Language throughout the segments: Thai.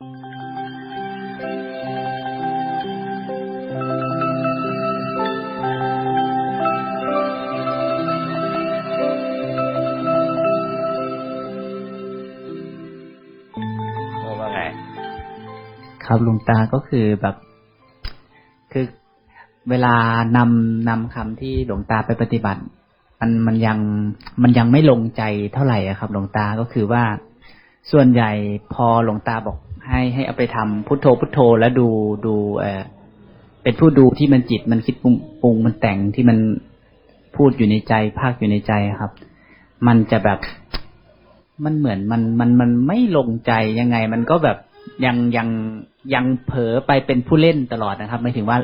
ว่าไงครับหลวงตาก็คือแบบ คือเวลานำนำคำที่หลวงตาไปปฏิบัติ มันมันยังมันยังไม่ลงใจเท่าไหร่อะครับ หลวงตาก็คือว่าส่วนใหญ่พอหลวงตาบอก ให้ให้เอาไปทำพุทโธพุทโธแล้วดูดูเออเป็นผู้ดูที่มันจิตมันคิดปรุงปรุงมันแต่งที่มันพูดอยู่ในใจ ภาคอยู่ในใจครับ มันจะแบบมันเหมือนมันมันมันไม่ลงใจยังไง มันก็แบบยังยังยังเผลอไปเป็นผู้เล่นตลอดนะครับหมายถึงว่า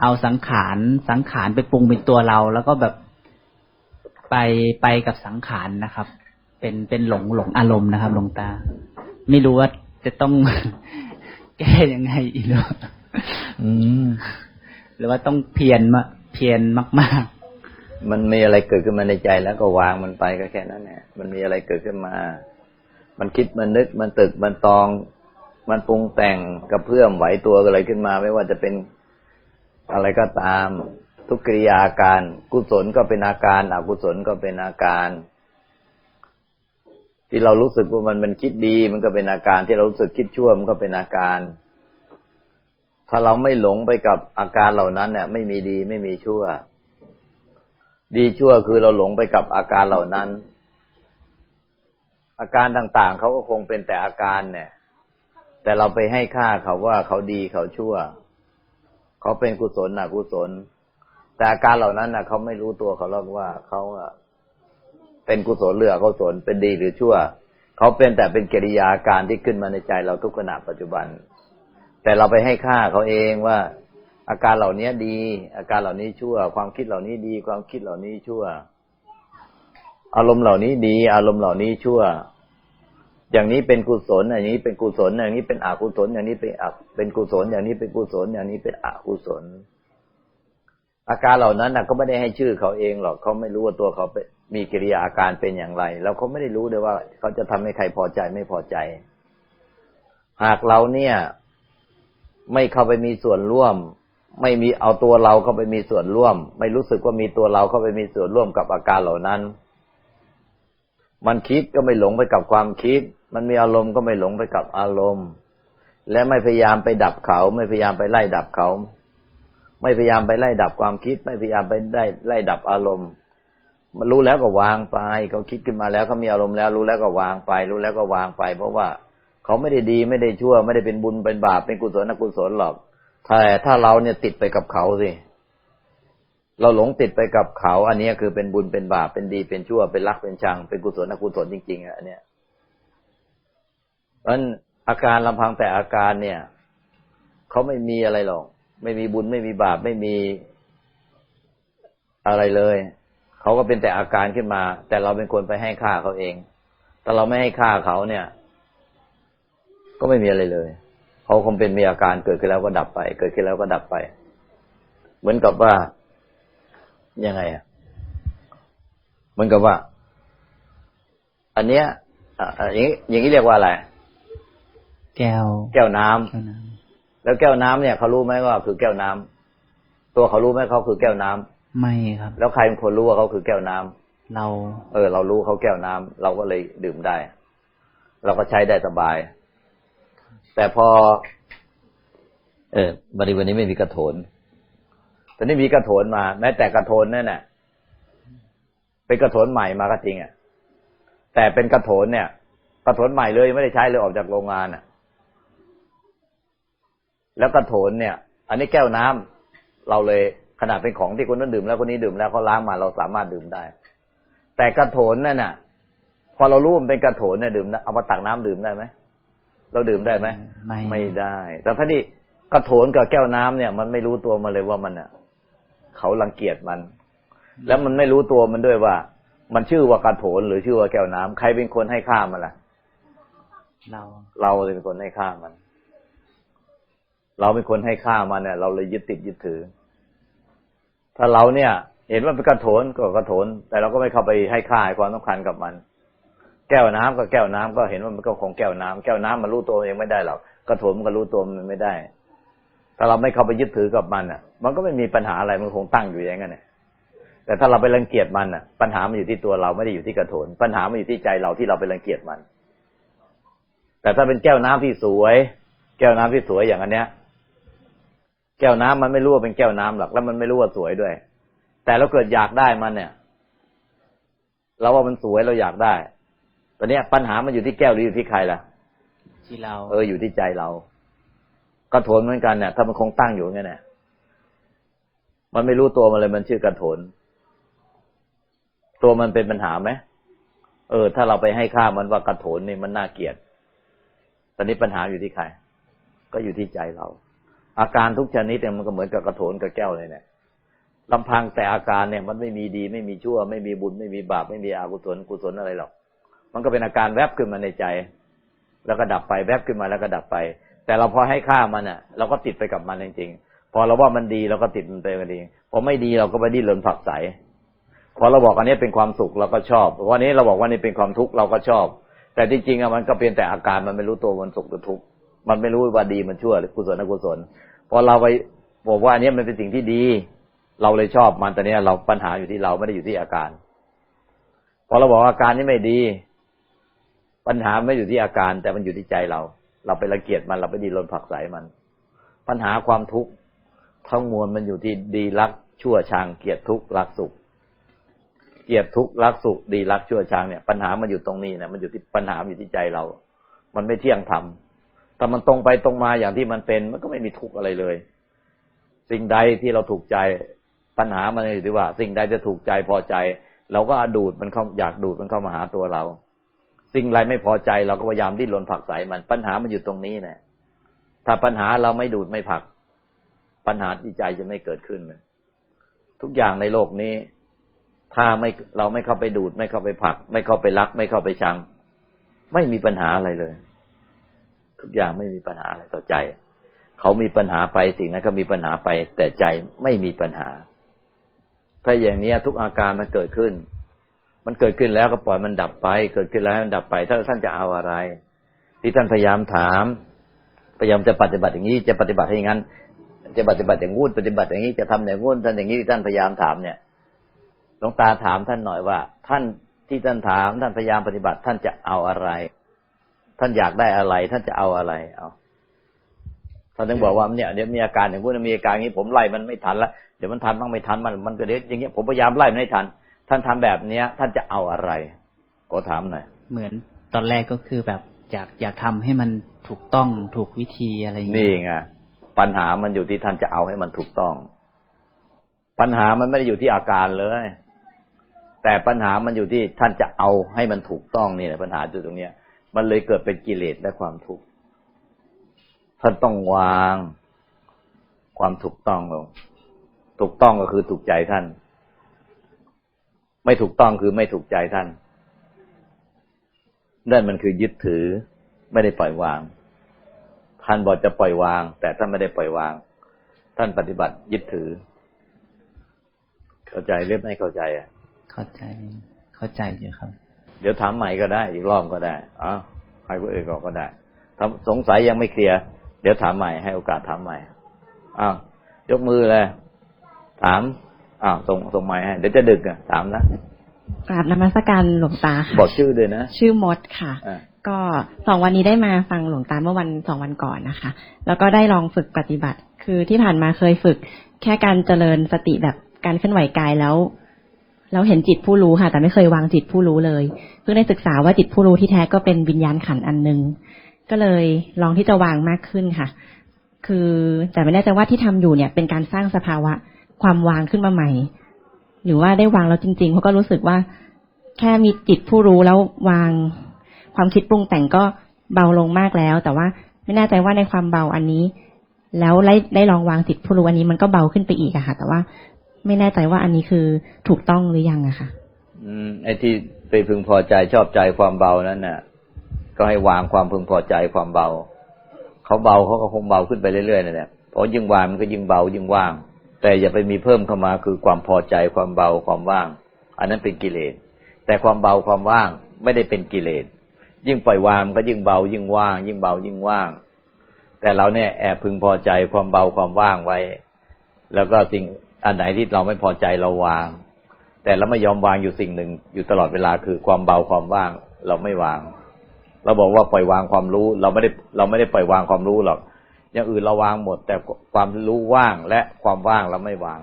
เอาสังขารสังขารไปปรุงเป็นตัวเรา แล้วก็แบบไปไปกับสังขารนะครับ เป็นเป็นหลงหลงอารมณ์นะครับหลวงตา ไม่รู้ว่า จะต้องแก้ยังไงอีกหรืออืมหรือว่าต้องเพียรมาเพียรมากมันมีอะไรเกิดขึ้นมาในใจแล้วก็วางมันไปก็แค่นั้นแหละมันมีอะไรเกิดขึ้นมา มันคิดมันนึกมันตึกมันตอง มันปรุงแต่งกระเพื่อมไหวตัวอะไรขึ้นมา ไม่ว่าจะเป็นอะไรก็ตาม ทุกกิริยาอาการ กุศลก็เป็นอาการ อกุศลก็เป็นอาการ ที่เรารู้สึกว่ามันมันคิดดี มันก็เป็นอาการที่เรารู้สึกคิดชั่วมันก็เป็นอาการ ถ้าเราไม่หลงไปกับอาการเหล่านั้นเนี่ยไม่มีดีไม่มีชั่ว ดีชั่วคือเราหลงไปกับอาการเหล่านั้น อาการต่างๆเขาก็คงเป็นแต่อาการเนี่ย แต่เราไปให้ค่าเขาว่าเขาดีเขาชั่ว เขาเป็นกุศลนะกุศล แต่อาการเหล่านั้นนะเขาไม่รู้ตัวเขาหรอกว่าเขาอะ เป็นกุศลหรืออกุศลเป็นดีหรือชั่ว เขาเป็นแต่เป็นกิริยาการที่ขึ้นมาในใจเราทุกขณะปัจจุบัน แต่เราไปให้ค่าเขาเองว่าอาการเหล่านี้ดี อาการเหล่านี้ชั่ว ความคิดเหล่านี้ดี ความคิดเหล่านี้ชั่ว อารมณ์เหล่านี้ดี อารมณ์เหล่านี้ชั่ว อย่างนี้เป็นกุศลอย่างนี้เป็นกุศลอย่างนี้เป็นอกุศลอย่างนี้เป็นอเป็นกุศลอย่างนี้เป็นกุศลอย่างนี้เป็นอกุศล อาการเหล่านั้นนะก็ไม่ได้ให้ชื่อเขาเองหรอกเขาไม่รู้ว่าตัวเขาเป็น มีกิริยาอาการเป็นอย่างไรแล้วเขาไม่ได้รู้ด้วยว่า เขาจะทำให้ใครพอใจไม่พอใจ หากเราเนี่ย ไม่เข้าไปมีส่วนร่วม ไม่มีเอาตัวเราเข้าไปมีส่วนร่วม ไม่รู้สึกว่ามีตัวเราเข้าไปมีส่วนร่วมกับอาการเหล่านั้น มันคิดก็ไม่หลงไปกับความคิด มันมีอารมณ์ก็ไม่หลงไปกับอารมณ์ และไม่พยายามไปดับเขา ไม่พยายามไปไล่ดับเขา ไม่พยายามไปไล่ดับความคิด ไม่พยายามไปได้ไล่ดับอารมณ์ มันรู้แล้วก็วางไปเขาคิดขึ้นมาแล้วเขามีอารมณ์แล้ว รู้แล้วก็วางไป รู้แล้วก็วางไป เพราะว่าเขาไม่ได้ดีไม่ได้ชั่ว ไม่ได้เป็นบุญเป็นบาปเป็นกุศลอกุศลหรอกแต่ถ้าเราเนี่ยติดไปกับเขาสิเราหลงติดไปกับเขา อันนี้คือเป็นบุญเป็นบาปเป็นดีเป็นชั่วเป็นรักเป็นชัง เป็นกุศลอกุศลจริงๆอะอันเนี้ยเพราะนั้นอาการลำพังแต่อาการเนี่ยเขาไม่มีอะไรหรอก ไม่มีบุญไม่มีบาปไม่มีอะไรเลย เขาก็เป็นแต่อาการขึ้นมา แต่เราเป็นคนไปให้ค่าเขาเอง แต่เราไม่ให้ค่าเขาเนี่ย ก็ไม่มีอะไรเลยเขาคงเป็นมีอาการเกิดขึ้นแล้วก็ดับไป เกิดขึ้นแล้วก็ดับไป เหมือนกับว่ายังไงอะเหมือนกับว่า อันเนี้ยอะอะอย่างนี้อย่างนี้เรียกว่าอะไรๆแก้วแก้วน้ำแก้วน้แล้วแก้วน้ำเนี่ยเขารู้ไหมว่าคือแก้วน้ำตัวเขารู้ไหมเขาคือแก้วน้ำำ ไม่ครับ แล้วใครเป็นคนรู้ว่าเขาคือแก้วน้ำเรา เออ เรารู้เขาแก้วน้ำเราก็เลยดื่มได้ เราก็ใช้ได้สบาย แต่พอ เออวันนี้วันนี้ไม่มีกระโถนแต่นี่มีกระโถนมา แม้แต่กระโถนนั่นน่ะเป็นกระโถนใหม่มาก็จริงอะ แต่เป็นกระโถนเนี่ย กระโถนใหม่เลยไม่ได้ใช้เลยออกจากโรงงานอะ แล้วกระโถนเนี่ย อันนี้แก้วน้ำเราเลย ขนาดเป็นของที่คนนั้นดื่มแล้วคนนี้ดื่มแล้วเขาล้างมาเราสามารถดื่มได้ แต่กระโถนนั่นน่ะ พอเรารู้มันเป็นกระโถนเนี่ยดื่มนะเอามาตักน้ำดื่มได้ไหมเราดื่มได้ไหมไม่ไม่ได้ แต่ถ้านี่กระโถนกับแก้วน้ำเนี่ย มันไม่รู้ตัวมันเลยว่ามันอะเขารังเกียจมัน แล้วมันไม่รู้ตัวมันด้วยว่า มันชื่อว่ากระโถนหรือชื่อว่าแก้วน้ำใครเป็นคนให้ค่ามันล่ะ เรา เราเลยเป็นคนให้ค่ามัน เราเป็นคนให้ค่ามันเนี่ย เราเลยยึดติดยึดถือ ถ้าเราเนี่ย เห็นว่าเป็นกระโถนก็กระโถน แต่เราก็ไม่เข้าไปให้ค่าให้ความสำคัญกับมัน แก้วน้ำก็แก้วน้ำก็เห็นว่ามันก็ของแก้วน้ำแก้วน้ำมันรู้ตัวเองไม่ได้หรอกกระโถนมันก็รู้ตัวมันไม่ได้ ถ้าเราไม่เข้าไปยึดถือกับมันอะ มันก็ไม่มีปัญหาอะไรมันคงตั้งอยู่อย่างนั้นน่ะแต่ถ้าเราไปรังเกียจมันอะ ปัญหามันอยู่ที่ตัวเราไม่ได้อยู่ที่กระโถน ปัญหามันอยู่ที่ใจเราที่เราไปรังเกียจมัน แต่ถ้าเป็นแก้วน้ำที่สวย แก้วน้ำที่สวยอย่างอันเนี้ย แก้วน้ำมันไม่รู้ว่าเป็นแก้วน้ำหรอกแล้วมันไม่รู้ว่าสวยด้วย แต่เราเกิดอยากได้มันเนี่ย เราว่ามันสวยเราอยากได้ตอนเนี้ยปัญหามันอยู่ที่แก้วหรืออยู่ที่ใครล่ะที่เรา เอออยู่ที่ใจเรา กระโถนเหมือนกันเนี่ยถ้ามันคงตั้งอยู่งั้นเนี่ยมันไม่รู้ตัวมันเลยมันชื่อกระโถน ตัวมันเป็นปัญหาไหมเออ ถ้าเราไปให้ค่ามันว่ากระโถนนี่มันน่าเกลียด ตอนนี้ปัญหาอยู่ที่ใคร ก็อยู่ที่ใจเรา อาการทุกชนิดเนี่ยมันก็เหมือนกับกระโถนกับแก้วเลยเนี่ยลำพังแต่อาการเนี่ย มันไม่มีดี ไม่มีชั่ว ไม่มีบุญ ไม่มีบาป ไม่มีอกุศลกุศลอะไรหรอก มันก็เป็นอาการแวบขึ้นมาในใจ แล้วก็ดับไปแวบขึ้นมาแล้วก็ดับไป แต่เราพอให้ค่ามันอะ เราก็ติดไปกับมันจริงๆพอเราว่ามันดีเราก็ติดมันไปมันดีพอไม่ดีเราก็ไปดิ้นรนผักไสพอเราบอกอันนี้เป็นความสุขเราก็ชอบวันนี้เราบอกว่านี่เป็นความทุกข์เราก็ชอบ แต่จริงๆอะมันก็เพียงแต่อาการมันไม่รู้ตัวมันสุขหรือทุกข์มันไม่รู้ว่าดีมันชั่วหรือกุศลอกุศล พอเราไปบอกว่าอันนี้มันเป็นสิ่งที่ดี เราเลยชอบมันแต่เนี้ยเราปัญหาอยู่ที่เราไม่ได้อยู่ที่อาการ พอเราบอกอาการนี้ไม่ดี ปัญหาไม่อยู่ที่อาการ แต่มันอยู่ที่ใจเรา เราไปรังเกียจมันเราไปดีรนผักไสมัน ปัญหาความทุกข์ทั้งมวลมันอยู่ที่ดีรักชั่วชังเกียดทุกข์รักสุขเกียดทุกข์รักสุขดีรักชั่วชังเนี่ยปัญหามันอยู่ตรงนี้นะมันอยู่ที่ปัญหาอยู่ที่ใจเรา มันไม่เที่ยงธรรม แต่มันตรงไปตรงมาอย่างที่มันเป็น มันก็ไม่มีทุกข์อะไรเลย สิ่งใดที่เราถูกใจปัญหามันอยู่ที่ว่า สิ่งใดจะถูกใจพอใจ เราก็ดูดมันเข้าอยากดูดมันเข้ามาหาตัวเรา สิ่งไรไม่พอใจเราก็พยายามดิ้นรนผลักไสมันปัญหามันอยู่ตรงนี้แหละถ้าปัญหาเราไม่ดูดไม่ผลัก ปัญหาที่ใจจะไม่เกิดขึ้นทุกอย่างในโลกนี้ ถ้าไม่เราไม่เข้าไปดูด ไม่เข้าไปผลัก ไม่เข้าไปรัก ไม่เข้าไปชัง ไม่มีปัญหาอะไรเลย ทุกอย่างไม่มีปัญหาอะไรต่อใจ เขามีปัญหาไปสิ่งนั้นก็มีปัญหาไป แต่ใจไม่มีปัญหา ถ้าอย่างนี้ทุกอาการมันเกิดขึ้น มันเกิดขึ้นแล้วก็ปล่อยมันดับไป เกิดขึ้นแล้วมันดับไป ถ้าท่านจะเอาอะไร ที่ท่านพยายามถาม พยายามจะปฏิบัติอย่างนี้ จะปฏิบัติให้อย่างนั้น จะปฏิบัติอย่างงู้นปฏิบัติอย่างนี้จะทำอย่างงู้นท่านอย่างนี้ที่ท่านพยายามถามเนี่ยหลวงตาถามท่านหน่อยว่า ท่านที่ท่านถามท่านพยายามปฏิบัติท่านจะเอาอะไร ท่านอยากได้อะไร ท่านจะเอาอะไร เอาท่านถึงบอกว่าเนี่ยเดี๋ยวมีอาการอย่างพวกนี้มีอาการอย่างนี้ผมไล่มันไม่ทันละเดี๋ยวมันทันบ้างไม่ทันมันมันก็เดี๋ยวอย่างเงี้ยผมพยายามไล่มันให้ทัน ท่านทำแบบเนี้ย ท่านจะเอาอะไรก็ถามหน่อยเหมือนตอนแรกก็คือแบบอยากอยากทำให้มันถูกต้องถูกวิธีอะไรอย่างนี่เงี้ยไงปัญหามันอยู่ที่ท่านจะเอาให้มันถูกต้อง ปัญหามันไม่ได้อยู่ที่อาการเลย แต่ปัญหามันอยู่ที่ท่านจะเอาให้มันถูกต้องนี่แหละปัญหาอยู่ตรงเนี้ย มันเลยเกิดเป็นกิเลสและความทุกข์ ท่านต้องวางความถูกต้องลง ถูกต้องก็คือถูกใจท่าน ไม่ถูกต้องคือไม่ถูกใจท่าน นั่นมันคือยึดถือไม่ได้ปล่อยวาง ท่านบอกจะปล่อยวาง แต่ท่านไม่ได้ปล่อยวาง ท่านปฏิบัติยึดถือ เข้าใจหรือไม่เข้าใจอะ เข้าใจ เข้าใจอยู่ครับ เดี๋ยวถามใหม่ก็ได้ อีกรอบก็ได้อ๋อให้ผู้อื่นก็ก็ได้ถ้าสงสัยยังไม่เคลียร์เดี๋ยวถามใหม่ให้โอกาสถามใหม่อ้าวยกมือเลยถามอ้าวส่งส่งใหม่ให้เดี๋ยวจะดึกอะถามนะกราบนมัสการหลวงตาค่ะบอกชื่อด้วยนะชื่อมดค่ะอ่าก็สองวันนี้ได้มาฟังหลวงตาเมื่อวันสองวันก่อนนะคะ แล้วก็ได้ลองฝึกปฏิบัติ คือที่ผ่านมาเคยฝึกแค่การเจริญสติแบบการเคลื่อนไหวกายแล้ว แล้วเห็นจิตผู้รู้ค่ะ แต่ไม่เคยวางจิตผู้รู้เลย เพิ่งได้ศึกษาว่าจิตผู้รู้ที่แท้ก็เป็นวิญญาณขันอันหนึ่งก็เลยลองที่จะวางมากขึ้นค่ะ คือแต่ไม่แน่ใจว่าที่ทำอยู่เนี่ย เป็นการสร้างสภาวะความวางขึ้นมาใหม่ หรือว่าได้วางแล้วจริงๆเพราก็รู้สึกว่า แค่มีจิตผู้รู้แล้ววาง ความคิดปรุงแต่งก็เบาลงมากแล้ว แต่ว่าไม่แน่ใจว่าในความเบาอันนี้ แล้วได้ได้ลองวางจิตผู้รู้อันนี้มันก็เบาขึ้นไปอีกอะค่ะ แต่ว่า ไม่แน่ใจว่าอันนี้คือถูกต้องหรือยังอะค่ะ อืมไอ้ที่ไปพึงพอใจชอบใจความเบานั้นน่ะ ก็ให้วางความพึงพอใจความเบาเขาเบาเขาก็คงเบาขึ้นไปเรื่อยๆนั่นแหละเพราะยิ่งวางมันก็ยิ่งเบายิ่งว่าง แต่อย่าไปมีเพิ่มเข้ามาคือความพอใจความเบาความว่าง อันนั้นเป็นกิเลสแต่ความเบาความว่างไม่ได้เป็นกิเลสยิ่งปล่อยวางมันก็ยิ่งเบา ยิ่งว่าง ยิ่งเบายิ่งว่าง แต่เราเนี่ยแอบพึงพอใจความเบาความว่างไว้ แล้วก็สิ่ง อันไหนที่เราไม่พอใจเราวาง แต่เราไม่ยอมวางอยู่สิ่งหนึ่ง อยู่ตลอดเวลาคือความเบาความว่าง เราไม่วาง เราบอกว่าปล่อยวางความรู้ เราไม่ได้เราไม่ได้ปล่อยวางความรู้หรอกอย่างอื่นเราวางหมด แต่ความรู้ว่างและความว่างเราไม่วาง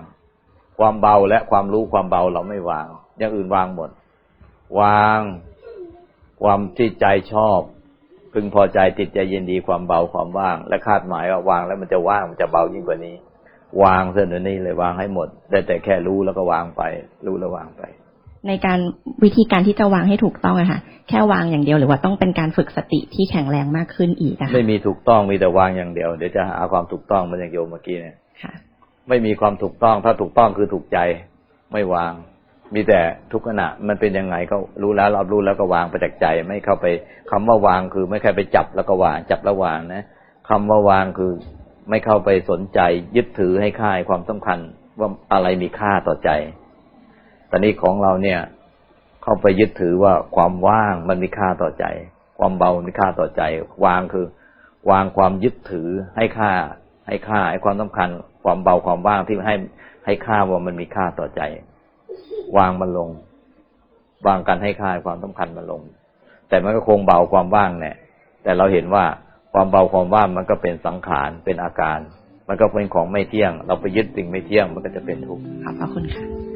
ความเบาและความรู้ความเบาเราไม่วาง อย่างอื่นวางหมด วาง ความที่ใจชอบ พึงพอใจติดใจเย็นดีความเบาความว่าง และคาดหมายว่าวางแล้วมันจะว่างมันจะเบายิ่งกว่านี้ วางเส้นนี้เลยวางให้หมดได้แต่แค่รู้แล้วก็วางไป รู้แล้ววางไป ในการวิธีการที่จะวางให้ถูกต้องอะค่ะ แค่วางอย่างเดียวหรือว่าต้องเป็นการฝึกสติที่แข็งแรงมากขึ้นอีกอะค่ะไม่มีถูกต้องมีแต่วางอย่างเดียวเดี๋ยวจะหาความถูกต้องเหมันอย่างโยมเมื่อกี้เนี่ยค่ะไม่มีความถูกต้อง ถ้าถูกต้องคือถูกใจ ไม่วาง มีแต่ทุกขณะมันเป็นยังไงก็รู้แล้วรับรู้แล้วก็วางไปจากใจ ไม่เข้าไปคำว่าวางคือไม่แค่ไปจับแล้วก็วางจับแล้ววางนะคำว่าวางคือ ไม่เข้าไปสนใจ ยึดถือให้ค่ายความสำคัญว่าอะไรมีค่าต่อใจ ตอนนี้ของเราเนี่ย เข้าไปยึดถือว่าความว่างมันมีค่าต่อใจ ความเบามีค่าต่อใจ วางคือ วางความยึดถือให้ค่า ให้ค่าให้ความสำคัญ ความเบาความว่างที่ให้ให้ค่าว่ามันมีค่าต่อใจ วางมันลง วางการให้ค่าความสำคัญมันลง แต่มันก็คงเบาความว่างเนี่ยแต่เราเห็นว่า ความเบาความว่างมันก็เป็นสังขารเป็นอาการ มันก็เป็นของไม่เที่ยง เราไปยึดสิ่งไม่เที่ยงมันก็จะเป็นทุกข์ขอบพระคุณค่ะ「